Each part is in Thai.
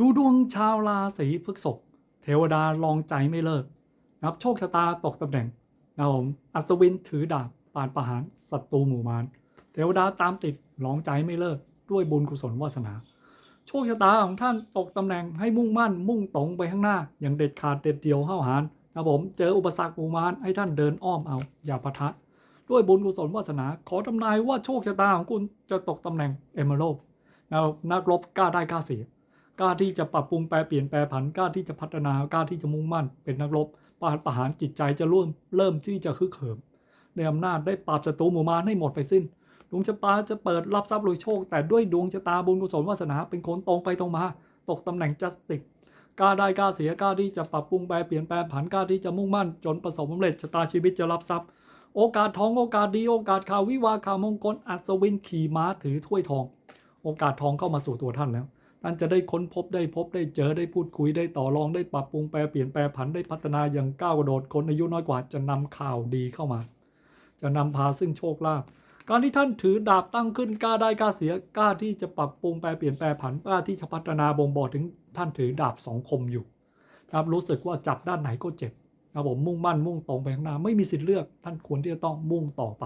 ดูดวงชาวราศีพฤษภเทวดาลองใจไม่เลิกนับโชคชะตาตกตำแหน่งนะครับผมอัศวินถือดาบปานประหารศัตรูหมู่มารเทวดาตามติดลองใจไม่เลิก ด้วยบุญกุศลวาสนา โชคชะตาของท่านตกตำแหน่งให้มุ่งมั่น มุ่งตรงไปข้างหน้า อย่างเด็ดขาดเด็ดเดียวห้าวหาญนะครับผมเจออุปสรรคหมู่มารให้ท่านเดินอ้อมเอาอย่าปะทะ ด้วยบุญกุศลวาสนา ขอทำนายว่าโชคชะตาของคุณจะตกตำแหน่งเอเมอรัลนะครับนักรบกล้าได้กล้าเสีย กล้าที่จะปรับปรุงแปลเปลี่ยนแปลผันกล้าที่จะพัฒนากล้าที่จะมุ่งมั่น เป็นนักรบปราประหารจิตใจจะร่วมเริ่มที่จะคึกเหิมในอำนาจได้ปราบศัตรูหมู่มารให้หมดไปสิ้นดวงชะตาจะเปิดรับทรัพย์รวยโชค แต่ด้วยดวงชะตาบุญกุศลวาสนาเป็นคนตรงไปตรงมา ตกตำแหน่งจัสติกกล้าได้กล้าเสียกล้าที่จะปรับปรุงแปลเปลี่ยนแปลผันกล้าที่จะมุ่งมั่น จนประสบความสำเร็จชะตาชีวิตจะรับทรัพย์โอกาสทองโอกาสดีโอกาสข่าววิวาข่าวมงคลอัศวินขี่ม้าถือถ้วยทอง โอกาสทองเข้ามาสู่ตัวท่านแล้ว ท่านจะได้ค้นพบได้พบได้เจอได้พูดคุยได้ต่อรองได้ปรับปรุงแปลเปลี่ยนแปลผันได้พัฒนาอย่างก้าวกระโดดคนอายุน้อยกว่าจะนำข่าวดีเข้ามา จะนำพาซึ่งโชคลาภการที่ท่านถือดาบตั้งขึ้นกล้าได้กล้าเสียกล้าที่จะปรับปรุงแปลเปลี่ยนแปลผันกล้าที่จะพัฒนาบ่งบอกถึงท่านถือดาบสองคมอยู่ครับรู้สึกว่าจับด้านไหนก็เจ็บครับผมมุ่งมั่นมุ่งตรงไปข้างหน้าไม่มีสิทธิ์เลือก ท่านควรที่จะต้องมุ่งต่อไป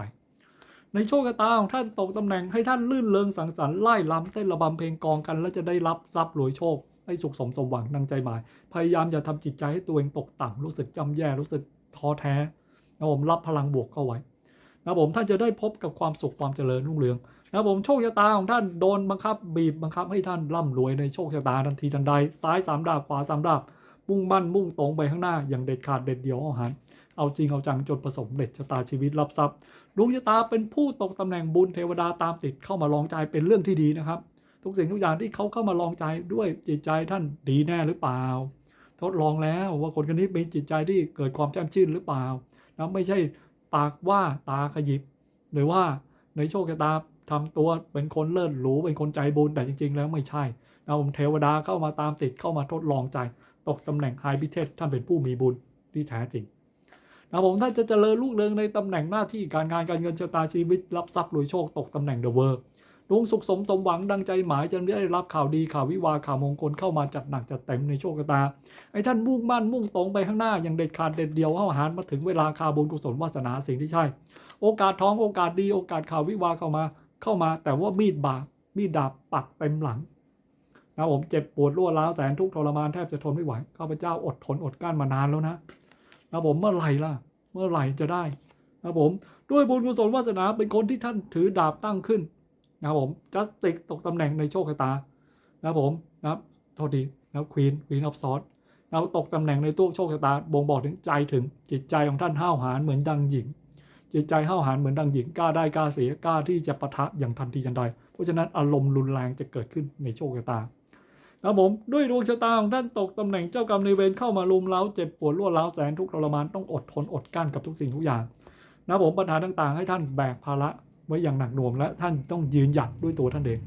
ในโชคชะตาของท่านตกตำแหน่งให้ท่านลื่นเลงสังสรรค์ไล่ล้ำเต้นระบำเพลงกองกัน แล้วจะได้รับทรัพย์รวยโชคให้สุขสมสมหวังดังใจหมาย พยายามอย่าทำจิตใจให้ตัวเองตกต่ำรู้สึกจำแย่รู้สึกท้อแท้นะผมรับพลังบวกเข้าไว้นะผมท่านจะได้พบกับความสุขความเจริญรุ่งเรืองนะผมโชคชะตาของท่านโดนบังคับบีบบังคับให้ท่านร่ำรวยในโชคชะตาทันทีทันใดซ้ายสามดาบขวาสามดาบมุ่งมั่นมุ่งตรงไปข้างหน้าอย่างเด็ดขาดเด็ดเดี่ยวอาหาร เอาจริงเอาจังจนประสบความเร็จชะตาชีวิตรับทรัพย์ดวงชะตาเป็นผู้ตกตำแหน่งบุญเทวดาตามติดเข้ามาลองใจเป็นเรื่องที่ดีนะครับ ทุกสิ่งทุกอย่างที่เขาเข้ามาลองใจด้วยจิตใจท่านดีแน่หรือเปล่า ทดลองแล้วว่าคนคนนี้มีจิตใจที่เกิดความแจ่มชื่นหรือเปล่านะไม่ใช่ปากว่าตาขยิบ หรือว่าในโชคชะตาทำตัวเป็นคนเลิศหรูเป็นคนใจบุญแต่จริง ๆ แล้วไม่ใช่นะผมเทวดาเข้ามาตามติดเข้ามาทดลองใจ ตกตำแหน่งไฮพิเทศท่านเป็นผู้มีบุญที่แท้จริง นะผมถ้าจะเจริญลูกเรืองในตำแหน่งหน้าที่การงานการเงินชะตาชีวิต รับทรัพย์รวยโชคตกตำแหน่งเดอะเวิร์ดวงสุขสมสมหวังดังใจหมายจะได้รับข่าวดีข่าววิวาข่าวมงคลเข้ามาจัดหนักจัดเต็มในโชคชะตาไอ้ท่านมุ่งมั่นมุ่งตรงไปข้างหน้าอย่างเด็ดขาดเด็ดเดียวเข้าหารมาถึงเวลาข่าวบุญกุศลวาสนาสิ่งที่ใช่ โอกาสท้องโอกาสดีโอกาสข่าววิวาเข้ามาเข้ามา แต่ว่ามีดบาดมีดดาบปักเต็มหลังนะผมเจ็บปวดรั่วร้าวแสนทุกข์ทรมานแทบจะทนไม่ไหวข้าพเจ้าอดทนอดกลั้นมานานแล้วนะ นะผมเมื่อไหร่ล่ะ เมื่อไหร่จะได้นะผมด้วยบุญกุศลวาสนาเป็นคนที่ท่านถือดาบตั้งขึ้นนะผมจัสติกตกตำแหน่งในโชคชะตานะผมนะโทษดีนะควีนควีนออฟซอสนะครับตกตำแหน่งในตู้โชคชะตาบ่งบอกถึงใจถึงจิตใจของท่านห้าวหาญเหมือนดังหญิง จิตใจห้าวหาญเหมือนดังหญิงกล้าได้กล้าเสียกล้าที่จะปะทะอย่างทันทีทันใด เพราะฉะนั้นอารมณ์รุนแรงจะเกิดขึ้นในโชคชะตา นะครับผมด้วยดวงชะตาของท่านตกตำแหน่งเจ้ากรรมนายเวรเข้ามาลุมเล้าเจ็บปวดรวดร้าวแสนทุกข์ทรมานต้องอดทนอดกลั้นกับทุกสิ่งทุกอย่างนะผมปัญหาต่างๆ ให้ท่านแบกภาระไว้อย่างหนักหน่วงและท่านต้องยืนหยัดด้วยตัวท่านเอง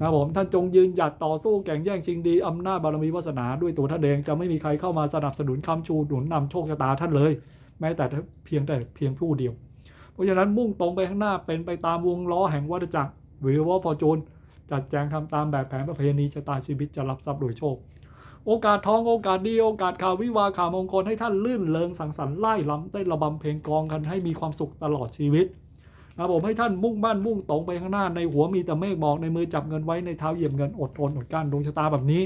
นะผมท่านจงยืนหยัดต่อสู้แข่งแย่งชิงดีอำนาจบารมีวาสนาด้วยตัวท่านเองจะไม่มีใครเข้ามาสนับสนุนคำชูหนุนนำโชคชะตาท่านเลย แม้แต่เพียงแต่เพียงผู้เดียว เพราะฉะนั้นมุ่งตรงไปข้างหน้าเป็นไปตามวงล้อแห่งวัฏจักรวิวอฟอร์จูน จัดแจงทำตามแบบแผนประเพณีชะตาชีวิตจะรับทรัพย์โดยโชค โอกาสทองโอกาสดีโอกาสข่าววิวาข่าวมงคลให้ท่านลื่นเลงสังสรรค์ไล่ล้ำเต้นระบำเพลงกองกันให้มีความสุขตลอดชีวิตนะผมให้ท่านมุ่งมั่นมุ่งตรงไปข้างหน้าในหัวมีแต่เมฆหมอกในมือจับเงินไว้ในเท้าเหยียบเงินอดทนอดกั้นดวงชะตาแบบนี้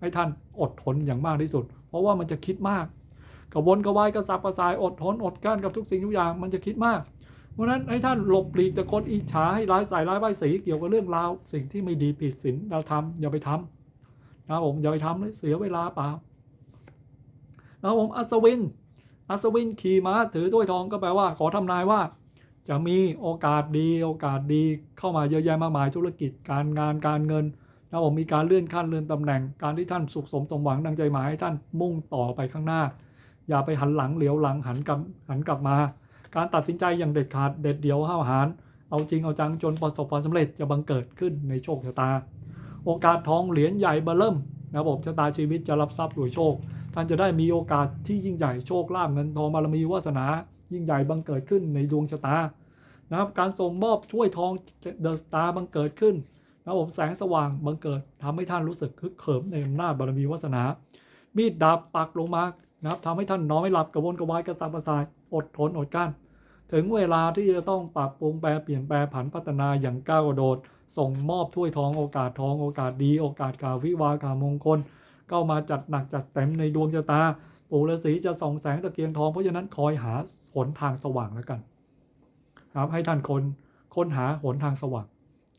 ให้ท่านอดทนอย่างมากที่สุด เพราะว่ามันจะคิดมากกระวนกระวายกระสับกระส่ายอดทนอดกั้นกับทุกสิ่งทุกอย่างมันจะคิดมาก เพราะนั้นให้ท่านหลบหลีกจากคนอิจฉาให้ร้ายใส่ร้ายป้ายสีเกี่ยวกับเรื่องราวสิ่งที่ไม่ดีผิดศีลเราทำอย่าไปทำนะครับผมอย่าไปทำเลยเสียเวลาเปล่านะครับผมอัศวิน อัศวินขี่ม้าถือถ้วยทองก็แปลว่า ขอทำนายว่า จะมีโอกาสดีโอกาสดีเข้ามาเยอะแยะมากมายธุรกิจการงานการเงินนะครับผมมีการเลื่อนขั้นเลื่อนตำแหน่งการที่ท่านสุขสมสมหวังดังใจหมายให้ท่านมุ่งต่อไปข้างหน้า อย่าไปหันหลังเหลียวหลังหันกลับหันกลับมา การตัดสินใจอย่างเด็ดขาดเด็ดเดี่ยวห้าวหาญเอาจริงเอาจังจนประสบความสำเร็จจะบังเกิดขึ้นในโชคชะตา โอกาสทองเหรียญใหญ่เบอร์เริ่มนะครับชะตาชีวิตจะรับทรัพย์รวยโชค ท่านจะได้มีโอกาสที่ยิ่งใหญ่โชคลาภเงินทองบารมีวาสนา ยิ่งใหญ่บังเกิดขึ้นในดวงชะตานะครับการส่งมอบถ้วยทองเดอะสตาร์บังเกิดขึ้นนะครับผมแสงสว่างบังเกิดทำให้ท่านรู้สึกคึกเขิมในอำนาจบารมีวาสนา มีดดาบปักลงมานะครับทำให้ท่านนอนไม่หลับกระวนกระวายกระสับกระส่ายอดทนอดกลั้น ถึงเวลาที่จะต้องปรับปรุงแปลเปลี่ยนแปลผันพัฒนาอย่างก้าวกระโดด ส่งมอบถ้วยทองโอกาสทองโอกาสดี โอกาสกาวิวาข่ามงคล เข้ามาจัดหนักจัดเต็มในดวงชะตา ปู่ฤาษีจะส่องแสงตะเกียงทองเพราะฉะนั้นคอยหาหนทางสว่างแล้วกันครับให้ท่านคนค้นหาหนทางสว่าง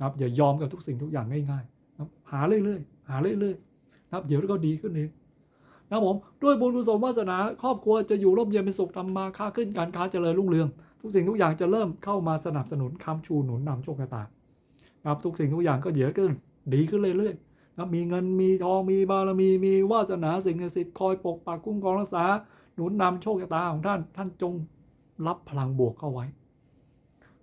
ครับอย่ายอมกับทุกสิ่งทุกอย่างง่ายๆหาเรื่อยๆ หาเรื่อยๆครับเดี๋ยวก็ดีขึ้นเอง ครับผมด้วยบุญกุศลวาสนาครอบครัวจะอยู่ร่มเย็นเป็นสุขทำมาค้าขึ้นการค้าเจริญรุ่งเรือง ทุกสิ่งทุกอย่างจะเริ่มเข้ามาสนับสนุนคำชูหนุนนำโชคชะตาครับทุกสิ่งทุกอย่างก็เดี๋ยวก็ดีขึ้นเรื่อยๆนะครับมีเงินมีทองมีบารมีมีวาสนาสิ่งศักดิ์สิทธิ์คอยปกปักคุ้มครองรักษาหนุนนำโชคชะตาของท่านท่านจงรับพลังบวกเข้าไว้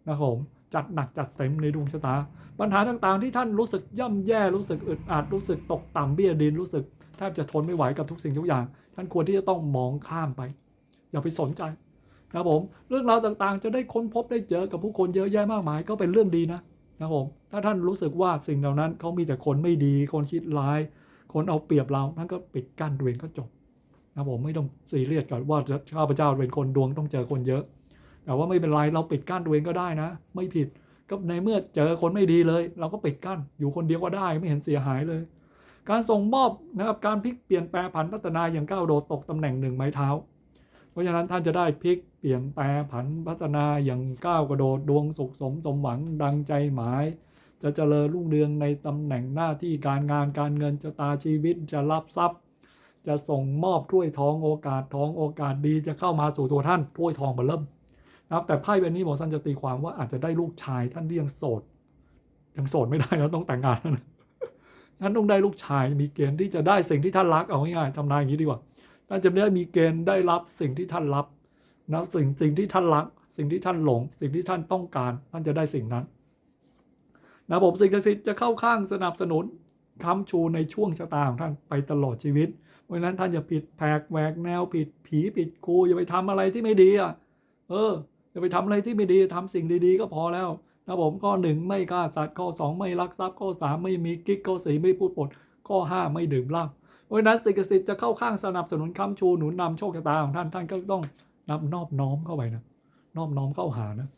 นะครับผม จัดหนักจัดเต็มในดวงชะตา ปัญหาต่างๆที่ท่านรู้สึกย่ำแย่รู้สึกอึดอัดรู้สึกตกต่ำเบี้ยดินรู้สึกแทบจะทนไม่ไหวกับทุกสิ่งทุกอย่าง ท่านควรที่จะต้องมองข้ามไป อย่าไปสนใจนะผมเรื่องราวต่างๆ จะได้ค้นพบได้เจอกับผู้คนเยอะแยะมากมายก็เป็นเรื่องดีนะนะผมถ้าท่านรู้สึกว่าสิ่งเหล่านั้นเขามีแต่คนไม่ดี คนคิดร้าย คนเอาเปรียบเราท่านก็ปิดกั้นตัวเองก็จบนะผมไม่ต้องซีเรียสกับว่าจะข้าพเจ้าเป็นคนดวงต้องเจอคนเยอะ แต่ว่าไม่เป็นไรเราปิดกั้นตัวเองก็ได้นะ ไม่ผิดก็ในเมื่อเจอคนไม่ดีเลย เราก็ปิดกั้นอยู่คนเดียวก็ได้ไม่เห็นเสียหายเลย การส่งมอบนะครับการพลิกเปลี่ยนแปลผันพัฒนาอย่างก้าวโดดตกตำแหน่งหนึ่งไม้เท้า เพราะฉะนั้นท่านจะได้พลิกเปลี่ยนแปลผันพัฒนาอย่างก้าวกระโดดดวงสุขสมสมหวังดังใจหมาย จะเจริญรุ่งเรืองในตำแหน่งหน้าที่การงานการเงินจะตาชีวิตจะรับทรัพย์ จะส่งมอบถ้วยทองโอกาสทองโอกาสดีจะเข้ามาสู่ตัวท่านถ้วยทองเบอเริ่ม นะครับแต่ไพ่ใบนี้หมอสันจะตีความว่าอาจจะได้ลูกชายท่านที่ยังโสด ยังโสดไม่ได้แล้วต้องแต่งงานนะท่านต้องได้ลูกชายมีเกณฑ์ที่จะได้สิ่งที่ท่านรักเอาง่ายๆทำนายอย่างนี้ดีกว่าท่านจะได้มีเกณฑ์ได้รับสิ่งที่ท่านรับนะสิ่งสิ่งที่ท่านรัก สิ่งที่ท่านหลง สิ่งที่ท่านต้องการ ท่านจะได้สิ่งนั้นนะผมสิ่งศักดิ์สิทธิ์จะเข้าข้างสนับสนุนค้ำชูในช่วงชะตาของท่านไปตลอดชีวิตเพราะฉะนั้นท่านอย่าผิดแผกแหวกแนวผิดผีผิดครูอย่าไปทำอะไรที่ไม่ดีอะเออ อย่าไปทำอะไรที่ไม่ดีทำสิ่งดีๆ ก็พอแล้วนะผมข้อหนึ่งไม่ฆ่าสัตว์ข้อสองไม่ลักทรัพย์ข้อสามไม่มีกิ๊กข้อสี่ไม่พูดปดข้อห้าไม่ดื่มเหล้าเพราะนั้นสิ่งศักดิ์สิทธิ์จะเข้าข้างสนับสนุนค้ำชูหนุนนำโชคชะตาของท่านท่านก็ต้องนำนอบน้อมเข้าไปนะนอบน้อมเข้าหานะ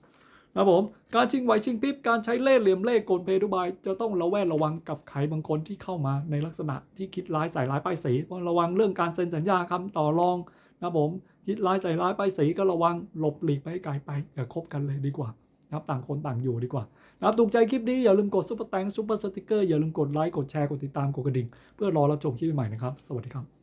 นะผมการชิงไหวชิงพริบการใช้เล่ห์เหลี่ยมเล่ห์กลเพทุบาย จะต้องระแวดระวังกับใครบางคนที่เข้ามาในลักษณะที่คิดร้ายใส่ร้ายป้ายสีระระวังเรื่องการเซ็นสัญญาคำต่อรอง นะผมคิดร้ายใส่ร้ายป้ายสีก็ระวังหลบหลีกไปให้ไกลไปอย่าคบกันเลยดีกว่านะครับต่างคนต่างอยู่ดีกว่านะครับถูกใจคลิปนี้อย่าลืมกดซุปเปอร์แตงซุปเปอร์สติกเกอร์อย่าลืมกดไลค์กดแชร์กดติดตามกดกระดิ่ง เพื่อรอรับชมคลิปใหม่นะครับ สวัสดีครับ